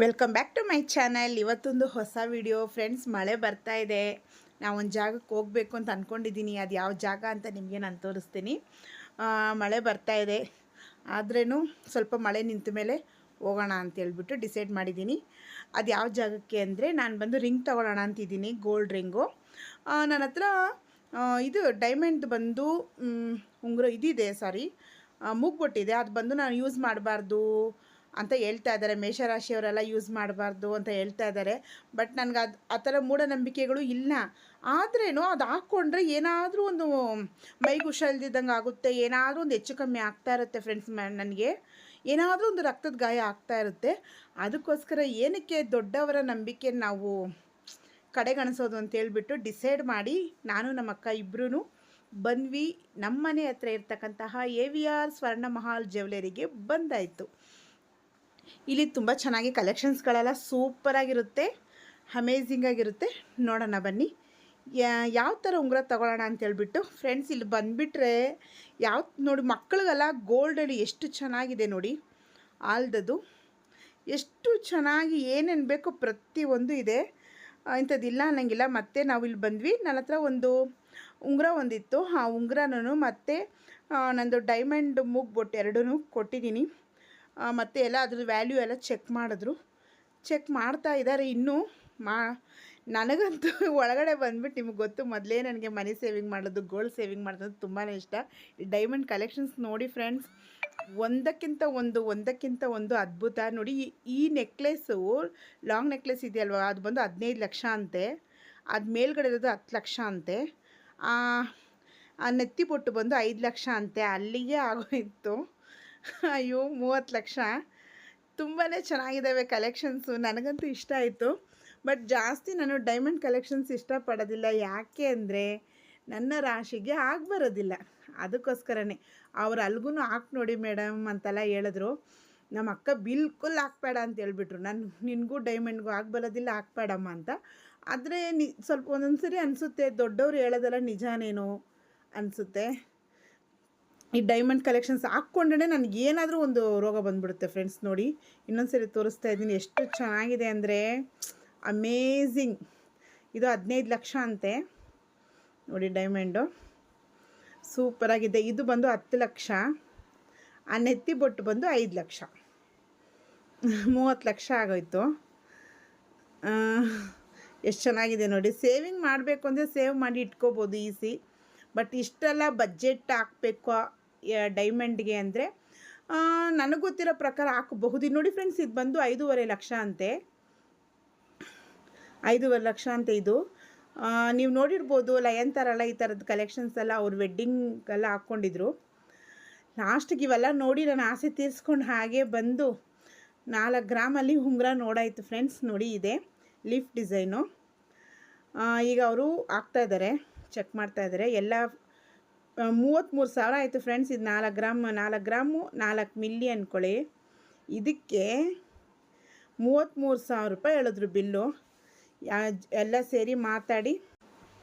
Welcome back to my channel ಇವತ್ತೊಂದು ಹೊಸ video friends ಮಳೆ ಬರ್ತಾ ಇದೆ. ನಾವು ಒಂದು ಜಾಗಕ್ಕೆ ಹೋಗಬೇಕು ಅಂತ ಅಂದ್ಕೊಂಡಿದ್ದೀನಿ ಅದು ಯಾವ ಜಾಗ ಅಂತ ನಿಮಗೆ ನಾನು ತೋರಿಸ್ತೀನಿ. ಮಳೆ ಬರ್ತಾ ಇದೆ. ಆದ್ರೂ ಸ್ವಲ್ಪ ಮಳೆ ನಿಂತ ಮೇಲೆ ಹೋಗೋಣ ಅಂತ ಹೇಳ್ಬಿಟ್ಟು ಡಿಸೈಡ್ ಮಾಡಿದ್ದೀನಿ ಅದು ಯಾವ ಜಾಗಕ್ಕೆ ಅಂದರೆ ನಾನು ಬಂದು ರಿಂಗ್ ತೊಗೊಳ್ಳೋಣ ಅಂತಿದ್ದೀನಿ ಗೋಲ್ಡ್ ರಿಂಗು ನನ್ನ ಹತ್ರ ಇದು ಡೈಮಂಡ್ ಬಂದು ಉಂಗುರ ಇದಿದೆ ಸಾರಿ ಮೂಗ್ಬೊಟ್ಟಿದೆ ಅದು ಬಂದು ನಾನು ಯೂಸ್ ಮಾಡಬಾರ್ದು. ಅಂತ ಹೇಳ್ತಾ ಇದ್ದಾರೆ. ಮೇಷರಾಶಿಯವರೆಲ್ಲ ಯೂಸ್ ಮಾಡಬಾರ್ದು ಅಂತ ಹೇಳ್ತಾ ಇದ್ದಾರೆ. ಬಟ್ ನನಗೆ ಅದು, ಆ ಥರ ಮೂಢನಂಬಿಕೆಗಳು ಇಲ್ಲ. ಆದ್ರೇನು ಅದು ಹಾಕ್ಕೊಂಡ್ರೆ ಏನಾದರೂ ಒಂದು ಮೈಗೆ ಹುಷಾರಿಲ್ದಿದ್ದಂಗೆ ಆಗುತ್ತೆ. ಏನಾದರೂ ಒಂದು ಹೆಚ್ಚು ಕಮ್ಮಿ ಆಗ್ತಾ ಇರುತ್ತೆ ಫ್ರೆಂಡ್ಸ್ ನನಗೆ. ಏನಾದರೂ ಒಂದು ರಕ್ತದ ಗಾಯ ಆಗ್ತಾ ಇರುತ್ತೆ. ಅದಕ್ಕೋಸ್ಕರ ಏನಕ್ಕೆ ದೊಡ್ಡವರ ನಂಬಿಕೆ ನಾವು ಕಡೆಗಣಿಸೋದು ಅಂತ ಹೇಳ್ಬಿಟ್ಟು ಡಿಸೈಡ್ ಮಾಡಿ ನಾನು ನಮ್ಮ ಅಕ್ಕ ಇಬ್ಬರೂ ಬಂದ್ವಿ. ನಮ್ಮನೆ ಹತ್ರ ಇರ್ತಕ್ಕಂತಹ ಎ ವಿ ಆರ್ ಸ್ವರ್ಣ ಮಹಾಲ್ ಜ್ಯುವೆಲರಿಗೆ ಬಂದಾಯಿತು. ಇಲ್ಲಿ ತುಂಬ ಚೆನ್ನಾಗಿ ಕಲೆಕ್ಷನ್ಸ್ಗಳೆಲ್ಲ ಸೂಪರಾಗಿರುತ್ತೆ ಅಮೇಝಿಂಗ್ ಆಗಿರುತ್ತೆ. ನೋಡೋಣ ಬನ್ನಿ. ಯಾವ ಥರ ಉಂಗುರ ತೊಗೊಳ್ಳೋಣ ಅಂತ ಹೇಳ್ಬಿಟ್ಟು ಫ್ರೆಂಡ್ಸ್ ಇಲ್ಲಿ ಬಂದುಬಿಟ್ರೆ ಯಾವ, ನೋಡಿ ಮಕ್ಕಳಿಗೆಲ್ಲ ಗೋಲ್ಡಲ್ಲಿ ಎಷ್ಟು ಚೆನ್ನಾಗಿದೆ ನೋಡಿ. ಆಲ್ದದು ಎಷ್ಟು ಚೆನ್ನಾಗಿ ಏನೇನು ಬೇಕೋ ಪ್ರತಿಯೊಂದು ಇದೆ. ಇಂಥದ್ದಿಲ್ಲ ಅನ್ನಂಗಿಲ್ಲ. ಮತ್ತೆ ನಾವು ಇಲ್ಲಿ ಬಂದ್ವಿ. ನನ್ನ ಹತ್ರ ಒಂದು ಉಂಗುರ ಒಂದಿತ್ತು. ಆ ಉಂಗುರನೂ ಮತ್ತು ನಂದು ಡೈಮಂಡ್ ಮೂಗ್ ಬೊಟ್ಟು ಎರಡೂ ಕೊಟ್ಟಿದ್ದೀನಿ. ಮತ್ತೆ ಎಲ್ಲ ಅದ್ರ ವ್ಯಾಲ್ಯೂ ಎಲ್ಲ ಚೆಕ್ ಮಾಡಿದ್ರು. ಚೆಕ್ ಮಾಡ್ತಾ ಇದ್ದಾರೆ ಇನ್ನೂ. ಮಾ, ನನಗಂತೂ ಒಳಗಡೆ ಬಂದ್ಬಿಟ್ಟು ನಿಮಗೆ ಗೊತ್ತು, ಮೊದಲೇ ನನಗೆ ಮನಿ ಸೇವಿಂಗ್ ಮಾಡೋದು ಗೋಲ್ಡ್ ಸೇವಿಂಗ್ ಮಾಡೋದು ತುಂಬಾ ಇಷ್ಟ. ಡೈಮಂಡ್ ಕಲೆಕ್ಷನ್ಸ್ ನೋಡಿ ಫ್ರೆಂಡ್ಸ್ ಒಂದಕ್ಕಿಂತ ಒಂದು ಒಂದಕ್ಕಿಂತ ಒಂದು ಅದ್ಭುತ. ನೋಡಿ, ಈ- ನೆಕ್ಲೆಸ್ಸು ಲಾಂಗ್ ನೆಕ್ಲೆಸ್ ಇದೆಯಲ್ವ, ಅದು ಬಂದು ಹದಿನೈದು ಲಕ್ಷ ಅಂತೆ. ಅದು ಮೇಲ್ಗಡೆ ಇರೋದು ಹತ್ತು ಲಕ್ಷ ಅಂತೆ. ಆ ನೆತ್ತಿ ಬೊಟ್ಟು ಬಂದು ಐದು ಲಕ್ಷ ಅಂತೆ. ಅಲ್ಲಿಗೆ ಆಗೋಯಿತು ಅಯ್ಯೋ, ಮೂವತ್ತು ಲಕ್ಷ. ತುಂಬಾ ಚೆನ್ನಾಗಿದ್ದಾವೆ ಕಲೆಕ್ಷನ್ಸು ನನಗಂತೂ ಇಷ್ಟ ಆಯಿತು. ಬಟ್ ಜಾಸ್ತಿ ನಾನು ಡೈಮಂಡ್ ಕಲೆಕ್ಷನ್ಸ್ ಇಷ್ಟಪಡೋದಿಲ್ಲ. ಯಾಕೆ ಅಂದರೆ ನನ್ನ ರಾಶಿಗೆ ಆಗಬರೋದಿಲ್ಲ. ಅದಕ್ಕೋಸ್ಕರನೇ. ಅವ್ರು ಅಲ್ಗೂ ಹಾಕಿ ನೋಡಿ ಮೇಡಮ್ ಅಂತೆಲ್ಲ ಹೇಳಿದ್ರು. ನಮ್ಮ ಅಕ್ಕ ಬಿಲ್ಕುಲ್ ಹಾಕ್ಬೇಡ ಅಂತ ಹೇಳ್ಬಿಟ್ರು. ನಾನು, ನಿನಗೂ ಡೈಮಂಡ್ಗೂ ಆಗಿ ಬರೋದಿಲ್ಲ ಹಾಕ್ಬೇಡಮ್ಮ ಅಂತ. ಆದರೆ ನಿ, ಸ್ವಲ್ಪ ಒಂದೊಂದು ಸರಿ ಅನಿಸುತ್ತೆ. ದೊಡ್ಡವರು ಹೇಳೋದೆಲ್ಲ ನಿಜಾನೇನೋ ಅನಿಸುತ್ತೆ. ಈ ಡೈಮಂಡ್ ಕಲೆಕ್ಷನ್ಸ್ ಹಾಕ್ಕೊಂಡ್ರೆ ನನಗೆ ಏನಾದರೂ ಒಂದು ರೋಗ ಬಂದುಬಿಡುತ್ತೆ ಫ್ರೆಂಡ್ಸ್ ನೋಡಿ. ಇನ್ನೊಂದು ಸರಿ ತೋರಿಸ್ತಾ ಇದ್ದೀನಿ ಎಷ್ಟು ಚೆನ್ನಾಗಿದೆ ಅಂದರೆ ಅಮೇಝಿಂಗ್ ಇದು ಹದಿನೈದು ಲಕ್ಷ ಅಂತೆ. ನೋಡಿ ಡೈಮಂಡು ಸೂಪರಾಗಿದೆ ಇದು ಬಂದು ಹತ್ತು ಲಕ್ಷ. ಆ ನೆತ್ತಿ ಬೊಟ್ಟು ಬಂದು ಐದು ಲಕ್ಷ. ಮೂವತ್ತು ಲಕ್ಷ ಆಗೋಯ್ತು. ಎಷ್ಟು ಚೆನ್ನಾಗಿದೆ ನೋಡಿ. ಸೇವಿಂಗ್ ಮಾಡಬೇಕು ಅಂದರೆ ಸೇವ್ ಮಾಡಿ ಇಟ್ಕೋಬೋದು ಈಸಿ ಬಟ್ ಇಷ್ಟೆಲ್ಲ ಬಜೆಟ್ ಹಾಕಬೇಕು ಡೈಮಂಡ್ಗೆ ಅಂದರೆ ನನಗೆ ಗೊತ್ತಿರೋ ಪ್ರಕಾರ ಹಾಕಬಹುದು. ನೋಡಿ ಫ್ರೆಂಡ್ಸ್, ಇದು ಬಂದು ಐದೂವರೆ ಲಕ್ಷ ಅಂತೆ. ಐದೂವರೆ ಲಕ್ಷ ಅಂತ ಇದು. ನೀವು ನೋಡಿರ್ಬೋದು, ಲಯನ್ ಥರ ಈ ಥರದ ಕಲೆಕ್ಷನ್ಸ್ ಎಲ್ಲ ಅವ್ರು ವೆಡ್ಡಿಂಗೆಲ್ಲ ಹಾಕ್ಕೊಂಡಿದ್ರು. ಲಾಸ್ಟಿಗೆ ಇವೆಲ್ಲ ನೋಡಿ ನಾನು ಆಸೆ ತೀರಿಸ್ಕೊಂಡು ಹಾಗೆ ಬಂದು ನಾಲ್ಕು ಗ್ರಾಮಲ್ಲಿ ಉಂಗುರ ನೋಡಾಯಿತು ಫ್ರೆಂಡ್ಸ್, ನೋಡಿ ಇದೆ ಲಿಫ್ಟ್ ಡಿಸೈನು. ಈಗ ಅವರು ಹಾಕ್ತಾ ಇದ್ದಾರೆ ಚೆಕ್ ಮಾಡ್ತಾ ಇದ್ದಾರೆ ಎಲ್ಲ ಮೂವತ್ತ್ಮೂರು ಸಾವಿರ ಆಯಿತು ಫ್ರೆಂಡ್ಸ್ ಇದು ನಾಲ್ಕು ಗ್ರಾಮ್, ನಾಲ್ಕು ಗ್ರಾಮು, ನಾಲ್ಕು ಮಿಲ್ಲಿ ಅಂದ್ಕೊಳ್ಳಿ ಇದಕ್ಕೆ ಮೂವತ್ತ್ಮೂರು ಸಾವಿರ ರೂಪಾಯಿ ಹೇಳಿದ್ರು ಬಿಲ್ಲು. ಎಲ್ಲ ಸೇರಿ ಮಾತಾಡಿ,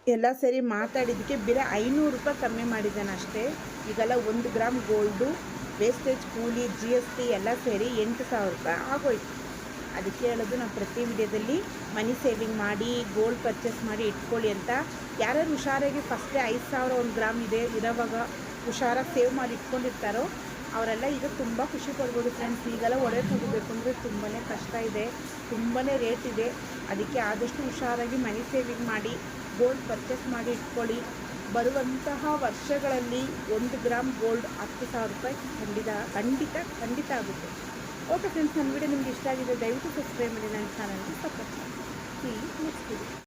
ಎಲ್ಲ ಸೇರಿ ಮಾತಾಡಿದ್ದಕ್ಕೆ ಬೇರೆ ಐನೂರು ರೂಪಾಯಿ ಕಮ್ಮಿ ಮಾಡಿದ್ದಾನೆ ಅಷ್ಟೇ. ಈಗೆಲ್ಲ ಒಂದು ಗ್ರಾಮ್ ಗೋಲ್ಡು ವೇಸ್ಟೇಜ್ ಕೂಲಿ ಜಿ ಎಸ್ ಟಿ ಎಲ್ಲ ಸೇರಿ ಎಂಟು ಸಾವಿರ ರೂಪಾಯಿ ಆಗೋಯ್ತು. ಅದಕ್ಕೆ ಹೇಳೋದು ನಾವು ಪ್ರತಿ ವಿಡಿಯೋದಲ್ಲಿ ಮನಿ ಸೇವಿಂಗ್ ಮಾಡಿ ಗೋಲ್ಡ್ ಪರ್ಚೇಸ್ ಮಾಡಿ ಇಟ್ಕೊಳ್ಳಿ ಅಂತ. ಯಾರ್ಯಾರು ಹುಷಾರಾಗಿ ಫಸ್ಟೇ ಐದು ಸಾವಿರ ಒಂದು ಗ್ರಾಮ್ ಇದೆ, ಇರೋವಾಗ ಹುಷಾರಾಗಿ ಸೇವ್ ಮಾಡಿ ಇಟ್ಕೊಂಡಿರ್ತಾರೋ ಅವರೆಲ್ಲ ಈಗ ತುಂಬ ಖುಷಿ ಪಡ್ಬೋದು ಫ್ರೆಂಡ್ಸ್ ಈಗೆಲ್ಲ ಒಡೆ ತಗೋಬೇಕು ಅಂದರೆ ತುಂಬಾ ಕಷ್ಟ ಇದೆ ತುಂಬಾ ರೇಟ್ ಇದೆ. ಅದಕ್ಕೆ ಆದಷ್ಟು ಹುಷಾರಾಗಿ ಮನಿ ಸೇವಿಂಗ್ ಮಾಡಿ ಗೋಲ್ಡ್ ಪರ್ಚೇಸ್ ಮಾಡಿ ಇಟ್ಕೊಳ್ಳಿ. ಬರುವಂತಹ ವರ್ಷಗಳಲ್ಲಿ ಒಂದು ಗ್ರಾಮ್ ಗೋಲ್ಡ್ ಹತ್ತು ಸಾವಿರ ರೂಪಾಯಿ ಖಂಡಿತ ಖಂಡಿತ ಖಂಡಿತ ಆಗುತ್ತೆ. ಓಕೆ ಫ್ರೆಂಡ್ಸ್ ನನ್ನ ವಿಡಿಯೋ ನಿಮ್ಗೆ ಇಷ್ಟ ಆಗಿದೆ, ದಯವಿಟ್ಟು ಸಬ್ಸ್ಕ್ರೈಬ್ ಮಾಡಿ ನನ್ನ ಚಾನಲ್ಗೆ ಸಪೋರ್ಟ್ ಮಾಡಿ. Next video